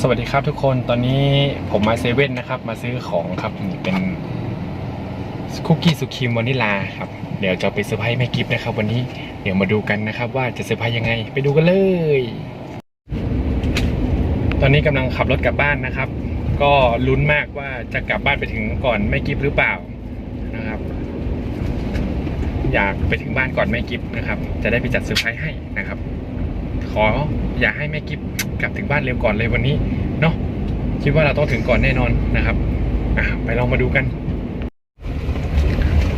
สวัสดีครับทุกคนตอนนี้ผมมาเซเว่นนะครับ มาซื้อของครับนี่เป็นคุกกี้สุครีมวานิลาครับ เดี๋ยวจะไปเซอร์ไพรส์แม่กิฟต์นะครับ วันนี้เดี๋ยวมาดูกันนะครับ ว่าจะเซอร์ไพรส์ยังไง ไปดูกันเลย ตอนนี้กำลังขับรถกลับบ้านนะครับ ก็ลุ้นมากว่าจะกลับบ้านไปถึงก่อนแม่กิฟต์หรือเปล่านะครับ อยากไปถึงบ้านก่อนแม่กิฟต์นะครับ จะได้ไปจัดเซอร์ไพรส์ให้นะครับ ขออย่าให้แม่กิฟกลับถึงบ้านเร็วก่อนเลยวันนี้เนาะคิดว่าเราต้องถึงก่อนแน่นอนนะครับอะไปลองมาดูกัน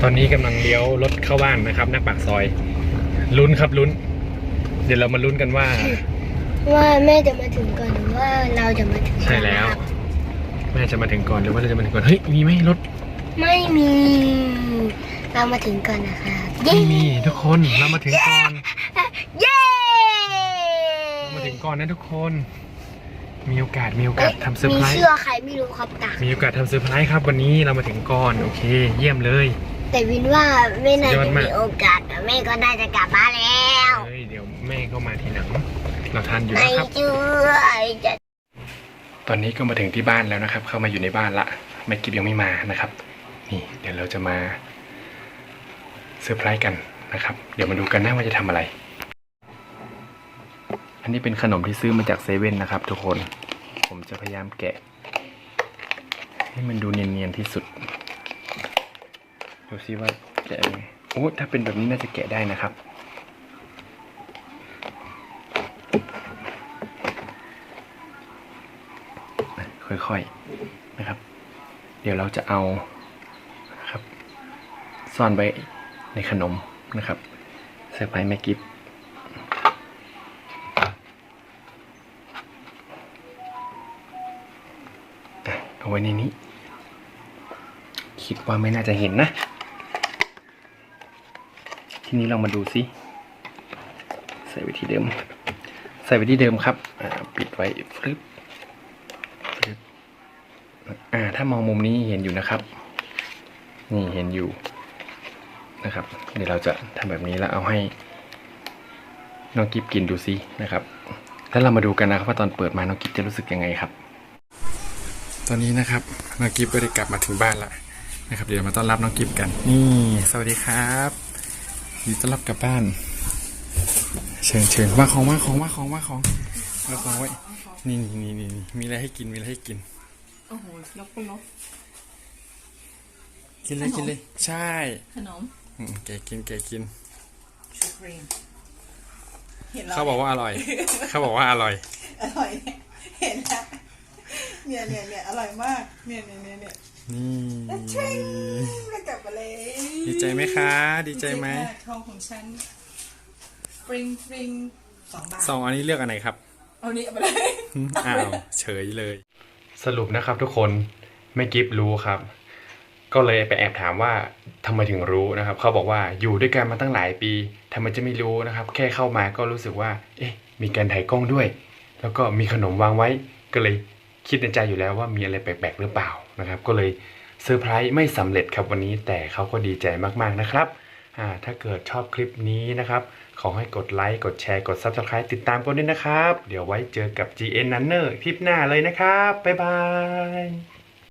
ตอนนี้กำลังเลี้ยวรถเข้าบ้านนะครับหน้าปากซอยลุ้นครับลุ้น เดี๋ยวเรามาลุ้นกันว่า ว่าแม่จะมาถึงก่อนหรือว่าเราจะมาถึงก่อนใช่แล้วนะครับแม่จะมาถึงก่อนหรือว่าเราจะมาถึงก่อนเฮ้ยมีไหมรถ ไม่มี เรามาถึงก่อนนะคะไม่มีทุกคนเรามาถึงก่อน เย้ เรามาถึง ก่อนนะทุกคน มีโอกาสมีโอกาสทำเซอร์มีไพรส์เชื่อใครไม่รู้ครับตามีโอกาสทำเซอร์ไพรส์ครับ วันนี้เรามาถึงก่อนโอเค เยี่ยมเลย แต่วินว่าไม่น่าสุดยอจะดมากมีโอกาสแต่แม่ก็ได้จะกลับบ้านแล้วเฮ้ยเดี๋ยวแม่ก็มาทีหลังเราทันอยู่ไม่นะครับเชื่อจะตอนนี้ก็มาถึงที่บ้านแล้วนะครับ เข้ามาอยู่ในบ้านละแม่กิฟยังไม่มานะครับ นี่ เดี๋ยวเราจะมาเซอร์ไพรส์กันนะครับ เดี๋ยวมาดูกันนะว่าจะทำอะไรอั นนี้เป็นขนมที่ซื้อมาจากเซเว่นนะครับ ทุกคน ผมจะพยายามแกะ ให้มันดูเนียนๆที่สุด ดูซิว่าแกะยังไงโอ้ถ้าเป็นแบบนี้น่าจะแกะได้นะครับ ค่อยๆนะครับ เดี๋ยวเราจะเอาครับ ซ่อนไว้ในขนมนะครับเซอร์ไพรส์แม่กิฟอ่ เอาไว้ในนี้ คิดว่าไม่น่าจะเห็นนะ ทีนี้เรามาดูซิใส่ไว้ที่เดิม ใส่ไว้ที่เดิมครับปิดไว้ฟลึบอ่า ถ้ามองมุมนี้เห็นอยู่นะครับ นี่เห็นอยู่นะครับ เดี๋ยวเราจะทำแบบนี้แล้วเอาให้น้องกิฟกินดูซินะครับ แล้วเรามาดูกันนะครับว่าตอนเปิดมาน้องกิฟจะรู้สึกยังไงครับ ตอนนี้นะครับน้องกิฟก็ได้กลับมาถึงบ้านแล้วนะครับ เดี๋ยวมาต้อนรับน้องกิฟกัน นี่ สวัสดีครับยินดีต้อนรับกลับบ้าน เชิญเชิญว่าของว่าของว่าของว่าของว่าของไว้นี่นี่นี่นี่มีอะไรให้กินมีอะไรให้กินโอ้โหลบก็ลบกินเลยกินเลยใช่ขนมอืมแกกินแกกินชูครีมเห็นแล้วเขาบอกว่าอร่อย เขาบอกว่าอร่อย อร่อยเนี่ยเห็นแล้ว เนี่ยเนี่ยเนี่ยอร่อยมาก เนี่ยเนี่ยเนี่ยเนี่ยนี่เช่งแล้วกลับมาเลยดีใจไหมคะ ดีใจไหมากทองของฉันปริงปริงสองบาทสองอันนี้เลือกอันไหนครับ เอานี้เอาไปเลย อ้าวเฉยเลย สรุปนะครับทุกคนไม่กิฟรู้ครับ ก็เลยไปแอบถามว่าทำไมถึงรู้นะครับ เขาบอกว่าอยู่ด้วยกันมาตั้งหลายปีทำไมจะไม่รู้นะครับ แค่เข้ามาก็รู้สึกว่า เอ๊ะ มีการถ่ายกล้องด้วย แล้วก็มีขนมวางไว้ก็เลย คิดในใจอยู่แล้วว่ามีอะไรแปลกๆหรือเปล่านะครับ ก็เลยเซอร์ไพรส์ไม่สำเร็จครับวันนี้แต่เขาก็ดีใจมากๆนะครับถ้าเกิดชอบคลิปนี้นะครับ ขอให้กดไลค์ กดแชร์ กด Subscribe ติดตามกันด้วยนะครับ เดี๋ยวไว้เจอกับ GN Nunner คลิปหน้าเลยนะครับ บ๊ายบาย